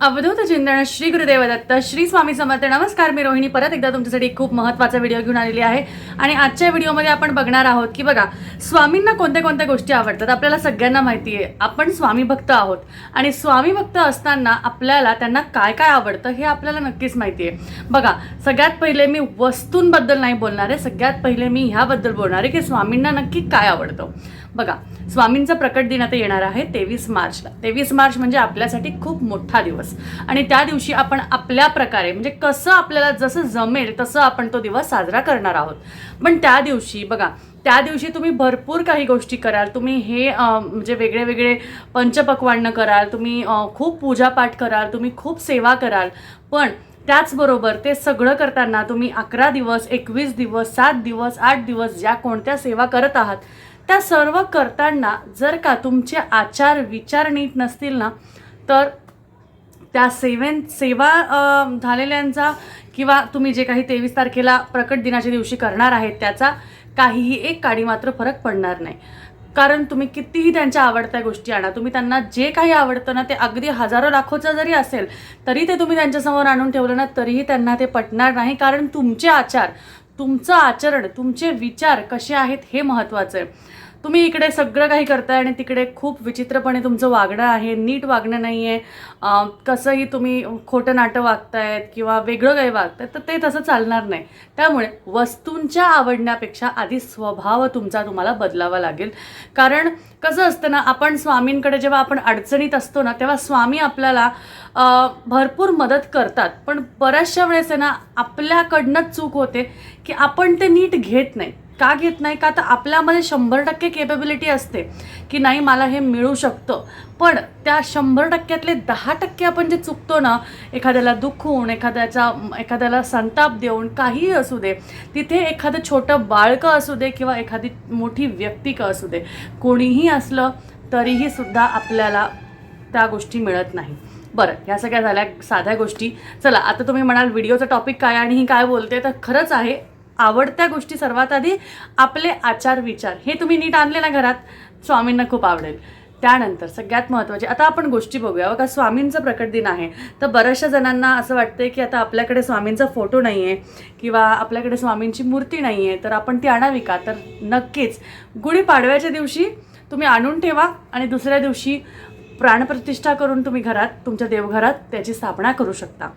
अवधूत चिंतन श्री गुरुदेव दत्त श्री स्वामी समर्थ. नमस्कार मी रोहिणी. परत एकदा तुमच्यासाठी खूप महत्त्वाचा व्हिडिओ घेऊन आलेली आहे. आणि आजच्या व्हिडिओमध्ये आपण बघणार आहोत की बघा स्वामींना कोणत्या कोणत्या गोष्टी आवडतात? आपल्याला सगळ्यांना माहिती आहे. आपण स्वामी भक्त आहोत. आणि स्वामी भक्त असताना आपल्याला त्यांना काय काय आवडतं हे आपल्याला नक्कीच माहिती आहे. बघा सगळ्यात पहिले मी वस्तूंबद्दल नाही बोलणार आहे. सगळ्यात पहिले मी ह्याबद्दल बोलणार आहे की स्वामींना नक्की काय आवडतं? बघा स्वामींचं प्रकट दिन आता येणार आहे तेवीस मार्चला. तेवीस मार्च म्हणजे आपल्यासाठी खूप मोठा दिवस. आणि त्या दिवशी आपण आपल्या प्रकारे म्हणजे कसं आपल्याला जसं जमेल तसं आपण तो दिवस साजरा करणार आहोत. पण त्या दिवशी बघा त्या दिवशी तुम्ही भरपूर काही गोष्टी कराल. तुम्ही हे म्हणजे वेगळे वेगळे पंचपक्वान्न कराल तुम्ही खूप पूजापाठ कराल तुम्ही खूप सेवा कराल. पण त्याचबरोबर ते सगळं करताना तुम्ही अकरा दिवस एकवीस दिवस सात दिवस आठ दिवस ज्या कोणत्या सेवा करत आहात त्या सर्व करताना जर का तुमचे आचार विचार नीट नसतील ना तर त्या सेवेन सेवा झालेल्यांचा किंवा तुम्ही जे काही तेवीस तारखेला प्रकट दिनाच्या दिवशी करणार आहेत त्याचा काहीही एक काडी मात्र फरक पडणार नाही. कारण तुम्ही कितीही त्यांच्या आवडत्या गोष्टी आणा तुम्ही त्यांना जे काही आवडतं ना ते अगदी हजारो लाखोचं जरी असेल तरी ते तुम्ही त्यांच्यासमोर आणून ठेवलं ना तरीही त्यांना ते पटणार नाही. कारण तुमचे आचार तुमचं आचरण तुमचे विचार कसे आहेत हे महत्त्वाचं आहे. तुम्ही इकडे सगळं काही करताय आणि तिकडे खूप विचित्रपणे तुमचं वागणं आहे नीट वागणं नाही आहे कसंही तुम्ही खोटं नाटं वागतायत किंवा वेगळं काही वागतायत तर ते तसं चालणार नाही. त्यामुळे वस्तूंच्या आवडण्यापेक्षा आधी स्वभाव तुमचा तुम्हाला बदलावा लागेल. कारण कसं असतं ना आपण स्वामींकडे जेव्हा आपण अडचणीत असतो ना तेव्हा स्वामी आपल्याला भरपूर मदत करतात. पण बऱ्याचशा वेळेस आहे ना आपल्याकडनंच चूक होते की आपण ते नीट घेत नाही. का घेत नाही? का तर आपल्यामध्ये शंभर टक्के केपेबिलिटी असते की नाही मला हे मिळू शकतं. पण त्या शंभर टक्क्यातले दहा टक्के आपण जे चुकतो ना एखाद्याला दुखवून एखाद्याचा एखाद्याला संताप देऊन काहीही असू दे तिथे एखादं छोटं बाळकं असू दे किंवा एखादी मोठी व्यक्ती का असू दे कोणीही असलं तरीही सुद्धा आपल्याला त्या गोष्टी मिळत नाही. बरं ह्या सगळ्या झाल्या साध्या गोष्टी. चला आता तुम्ही म्हणाल व्हिडिओचा टॉपिक काय आणि ही काय बोलते? तर खरंच आहे आवडत्या गोष्टी सर्वात आधी आपले आचार विचार. हे तुम्ही नीट आणले ना घरात? स्वामींना खूप आवडेल. त्यानंतर सगळ्यात महत्त्वाचे आता आपण गोष्टी बघूया. बघा स्वामींचा प्रकट दिन आहे. तर बऱ्याचशा जणांना असं वाटतं की आता आपल्याकडे स्वामींचा फोटो नाही आहे किंवा आपल्याकडे स्वामींची मूर्ती नाही आहे तर आपण ती आणावी का? तर नक्कीच. गुढीपाडव्याच्या दिवशी तुम्ही आणून ठेवा आणि दुसऱ्या दिवशी प्राणप्रतिष्ठा करून तुम्ही घरात तुमच्या देवघरात त्याची स्थापना करू शकता.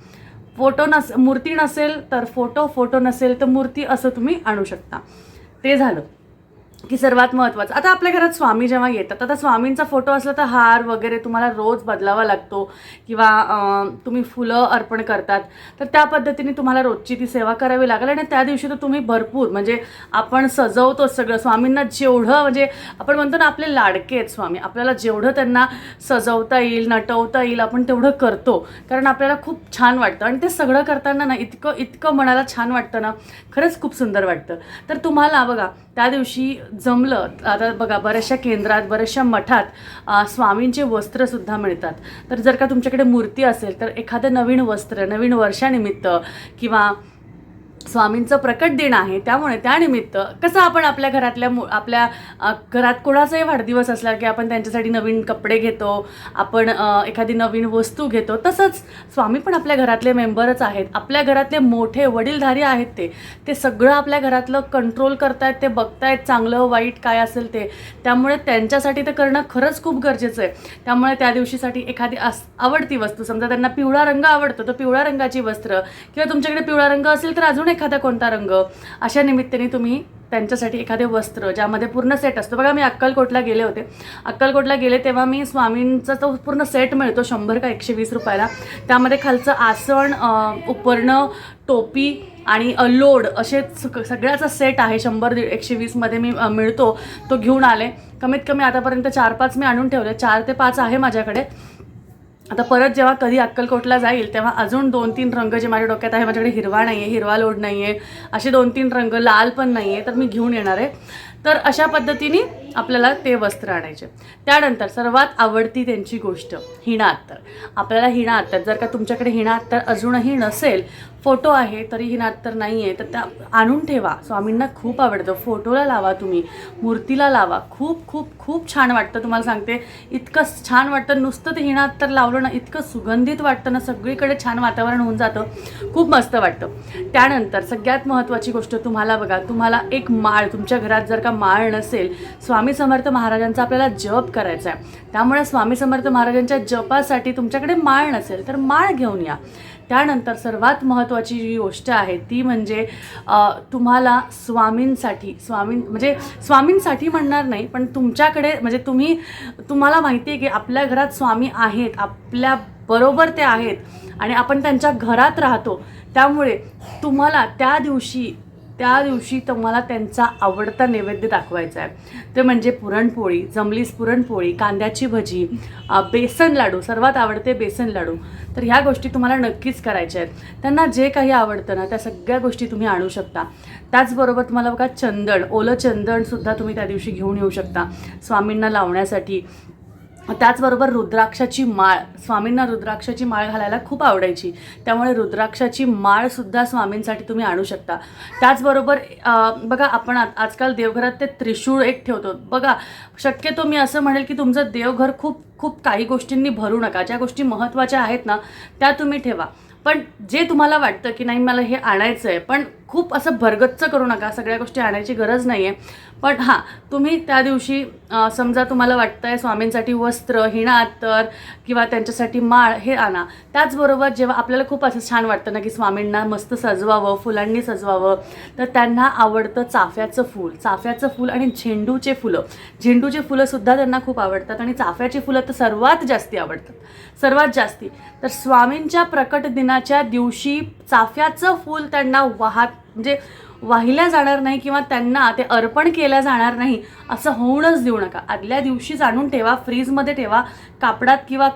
फोटो नस मूर्ती नसेल तर फोटो फोटो नसेल तर मूर्ती असं तुम्ही आणू शकता. ते झालं. की सर्वात महत्त्वाचं आता आपल्या घरात स्वामी जेव्हा येतात आता स्वामींचा फोटो असला तर हार वगैरे तुम्हाला रोज बदलावा लागतो. किंवा तुम्ही फुलं अर्पण करतात. तर त्या पद्धतीने तुम्हाला रोजची ती सेवा करावी लागेल. आणि त्या दिवशी तर तुम्ही भरपूर म्हणजे आपण सजवतो सगळं. स्वामींना जेवढं म्हणजे आपण म्हणतो ना आपले लाडके आहेत स्वामी. आपल्याला जेवढं त्यांना सजवता येईल नटवता येईल आपण तेवढं करतो. कारण आपल्याला खूप छान वाटतं. आणि ते सगळं करताना ना इतकं इतकं मनाला छान वाटतं ना खरंच खूप सुंदर वाटतं. तर तुम्हाला बघा त्या दिवशी जमलं आता बघा बऱ्याचशा केंद्रात बऱ्याचशा मठात स्वामींचे वस्त्रसुद्धा मिळतात. तर जर का तुमच्याकडे मूर्ती असेल तर एखादं नवीन वस्त्र नवीन वर्षानिमित्त किंवा स्वामींचं प्रकट दिन आहे त्यामुळे त्यानिमित्त कसं आपण आपल्या घरातल्या मु आपल्या घरात कोणाचाही वाढदिवस असला की आपण त्यांच्यासाठी नवीन कपडे घेतो आपण एखादी नवीन वस्तू घेतो तसंच स्वामी पण आपल्या घरातले मेंबरच आहेत. आपल्या घरातले मोठे वडीलधारी आहेत ते. ते सगळं आपल्या घरातलं कंट्रोल करतायत ते बघतायत चांगलं वाईट काय असेल ते. त्यामुळे त्यांच्यासाठी ते करणं खरंच खूप गरजेचं आहे. त्यामुळे त्या दिवशीसाठी एखादी अस आवडती वस्तू समजा त्यांना पिवळा रंग आवडतो तर पिवळ्या रंगाची वस्त्र किंवा तुमच्याकडे पिवळा रंग असेल तर अजून एखादा कोणता रंग अशा निमित्ताने तुम्ही त्यांच्यासाठी एखादे वस्त्र ज्यामध्ये पूर्ण सेट असतो. बघा मी अक्कलकोटला गेले होते. अक्कलकोटला गेले तेव्हा मी स्वामींचा तो पूर्ण सेट मिळतो शंभर का एकशे वीस रुपयाला. त्यामध्ये खालचं आसन उपरणं टोपी आणि लोड असे सगळ्याचा सेट आहे. शंभर दीड एकशे वीसमध्ये मी मिळतो तो घेऊन आले. कमीत कमी आतापर्यंत चार पाच मी आणून ठेवले. चार ते पाच आहे माझ्याकडे. आता परत जेव्हा कधी अक्कलकोटला जाईल तेव्हा अजून दोन तीन रंग जे माझ्या डोक्यात आहे माझ्याकडे हिरवा नाही आहे हिरवा लोड नाही आहे असे दोन तीन रंग लाल पण नाही आहे तर मी घेऊन येणार आहे. तर अशा पद्धतीने आपल्याला ते वस्त्र आणायचे. त्यानंतर सर्वात आवडती त्यांची गोष्ट हिणा अत्तर आपल्याला हिणा अत्तर जर का तुमच्याकडे हिणा अत्तर अजूनही नसेल फोटो आहे तरी हिणा अत्तर नाही आहे तर त्या आणून ठेवा. स्वामींना खूप आवडतं. फोटोला लावा तुम्ही मूर्तीला लावा. खूप खूप खूप छान वाटतं. तुम्हाला सांगते इतकं छान वाटतं. नुसतं ते हिणा अत्तर लावलं ना इतकं सुगंधित वाटतं ना सगळीकडे छान वातावरण होऊन जातं. खूप मस्त वाटतं. त्यानंतर सगळ्यात महत्त्वाची गोष्ट तुम्हाला बघा. तुम्हाला एक माळ तुमच्या घरात जर का माळ नसेल स्वामी समर्थ महाराजांचा आपल्याला जप करायचा आहे. त्यामुळे स्वामी समर्थ महाराजांच्या जपासाठी तुमच्याकडे माळ नसेल तर माळ घेऊन या. त्यानंतर सर्वात महत्त्वाची जी गोष्ट आहे ती म्हणजे तुम्हाला स्वामींसाठी स्वामीं म्हणजे स्वामींसाठी म्हणणार नाही पण तुमच्याकडे म्हणजे तुम्ही तुम्हाला माहिती आहे की आपल्या घरात स्वामी आहेत आपल्या बरोबर ते आहेत आणि आपण त्यांच्या घरात राहतो. त्यामुळे तुम्हाला त्या दिवशी त्या दिवशी तुम्हाला त्यांचा आवडता नैवेद्य दाखवायचा आहे. ते म्हणजे पुरणपोळी जमलीस पुरणपोळी कांद्याची भजी बेसन लाडू सर्वात आवडते बेसन लाडू. तर ह्या गोष्टी तुम्हाला नक्कीच करायच्या आहेत. त्यांना जे काही आवडतं ना त्या सगळ्या गोष्टी तुम्ही आणू शकता. त्याचबरोबर तुम्हाला बघा चंदन ओलं चंदनसुद्धा तुम्ही त्या दिवशी घेऊन येऊ शकता. स्वामींना लावण्यासाठी. त्याचबरोबर रुद्राक्षाची माळ स्वामींना रुद्राक्षाची माळ घालायला खूप आवडायची. त्यामुळे रुद्राक्षाची माळसुद्धा स्वामींसाठी तुम्ही आणू शकता. त्याचबरोबर बघा आपण आजकाल देवघरात ते त्रिशूळ एक ठेवतो. बघा शक्यतो मी असं म्हणेल की तुमचं देवघर खूप खूप काही गोष्टींनी भरू नका. ज्या गोष्टी महत्त्वाच्या आहेत ना त्या तुम्ही ठेवा. पण जे तुम्हाला वाटतं की नाही मला हे आणायचं आहे पण खूप असं भरगच्च करू नका सगळ्या गोष्टी आणायची गरज नाही आहे पण हां तुम्ही त्या दिवशी समजा तुम्हाला वाटतं आहे स्वामींसाठी वस्त्र हिणा अत्तर किंवा त्यांच्यासाठी माळ हे आणा. त्याचबरोबर जेव्हा आपल्याला खूप असं छान वाटतं ना की स्वामींना मस्त सजवावं फुलांनी सजवावं तर त्यांना आवडतं चाफ्याचं फूल. चाफ्याचं फूल आणि झेंडूचे फुलं. झेंडूचे फुलंसुद्धा त्यांना खूप आवडतात आणि चाफ्याची फुलं तर सर्वात जास्ती आवडतात. सर्वात जास्ती. तर स्वामींच्या प्रकट दिनाच्या दिवशी चाफ्याचं फूल त्यांना वाहत म्हणजे वाहिल्या जाणार नाही किंवा त्यांना ते अर्पण केल्या जाणार नाही असं होऊनच देऊ नका. आदल्या दिवशीच आणून ठेवा फ्रीजमध्ये ठेवा कापडात किंवा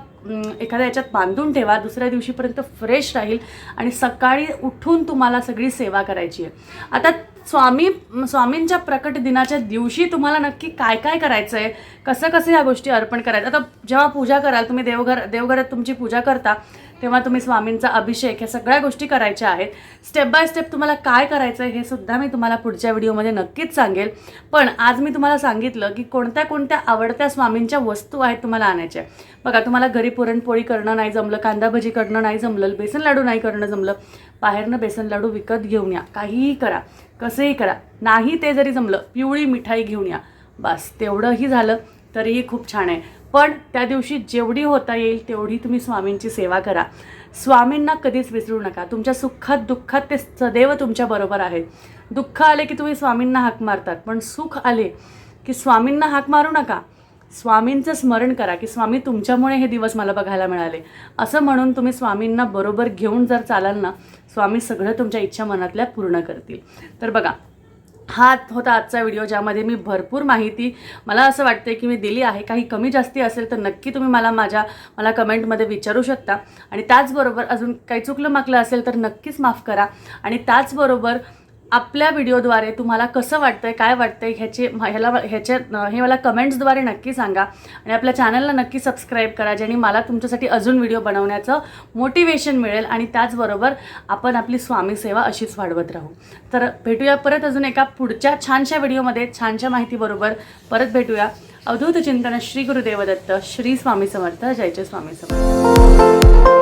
एखाद्या याच्यात बांधून ठेवा दुसऱ्या दिवशीपर्यंत फ्रेश राहील आणि सकाळी उठून तुम्हाला सगळी सेवा करायची आहे. आता स्वामी स्वामींच्या प्रकट दिनाच्या दिवशी तुम्हाला नक्की काय काय करायचं आहे कसं कसं ह्या गोष्टी अर्पण करायचं? आता जेव्हा पूजा कराल तुम्ही देवघर देवघरात तुमची पूजा करता तेव्हा तुम्ही स्वामींचा अभिषेक ह्या सगळ्या गोष्टी करायच्या आहेत. स्टेप बाय स्टेप तुम्हाला काय करायचं आहे हे सुद्धा मी तुम्हाला पुढच्या व्हिडिओमध्ये नक्कीच सांगेल. पण आज मी तुम्हाला सांगितलं की कोणत्या कोणत्या आवडत्या स्वामींच्या वस्तू आहेत तुम्हाला आणायच्या बघा तुम्हाला घरी पुरणपोळी करणं नाही जमलं कांदा भजी करणं नाही जमलं बेसन लाडू नाही करणं जमलं बाहेरनं बेसन लाडू विकत घेऊन या. काहीही करा कसंही करा. नाही ते जरी जमलं पिवळी मिठाई घेऊन या. बस तेवढंही झालं तरीही खूप छान आहे. पण त्या दिवशी जेवढी होता येईल तेवढी तुम्ही स्वामींची सेवा करा. स्वामींना कधीच विसरू नका. तुमच्या सुखात दुःखात ते सदैव तुमच्याबरोबर आहेत. दुःख आले की तुम्ही स्वामींना हाक मारतात पण सुख आले की स्वामींना हाक मारू नका. स्वामींचं स्मरण करा की स्वामी तुमच्यामुळे हे दिवस मला बघायला मिळाले. असं म्हणून तुम्ही स्वामींना बरोबर घेऊन जर चालाल ना स्वामी सगळं तुमच्या इच्छा मनातल्या पूर्ण करतील. तर बघा हा होता आजचा व्हिडिओ ज्यामध्ये मी भरपूर माहिती मला असं वाटते की मी दिली आहे. काही कमी जास्ती असेल तर नक्की तुम्ही मला माझ्या मला कमेंटमध्ये विचारू शकता. आणि त्याचबरोबर अजून काही चुकलं माकलं असेल तर नक्कीच माफ करा. आणि त्याचबरोबर आपल्या व्हिडिओद्वारे तुम्हाला कसं वाटतंय काय वाटतंय ह्याचे ह्याला ह्याच्या हे मला कमेंट्सद्वारे नक्की सांगा. आणि आपल्या चॅनलला नक्की सबस्क्राईब करा ज्याने मला तुमच्यासाठी अजून व्हिडिओ बनवण्याचं मोटिवेशन मिळेल आणि त्याचबरोबर आपण आपली स्वामी सेवा अशीच वाढवत राहू. तर भेटूया परत अजून एका पुढच्या छानशा व्हिडिओमध्ये छानशा माहितीबरोबर परत भेटूया. अवधूत चिंतन श्री गुरुदेवदत्त श्री स्वामी समर्थ जयचे स्वामी समर्थ.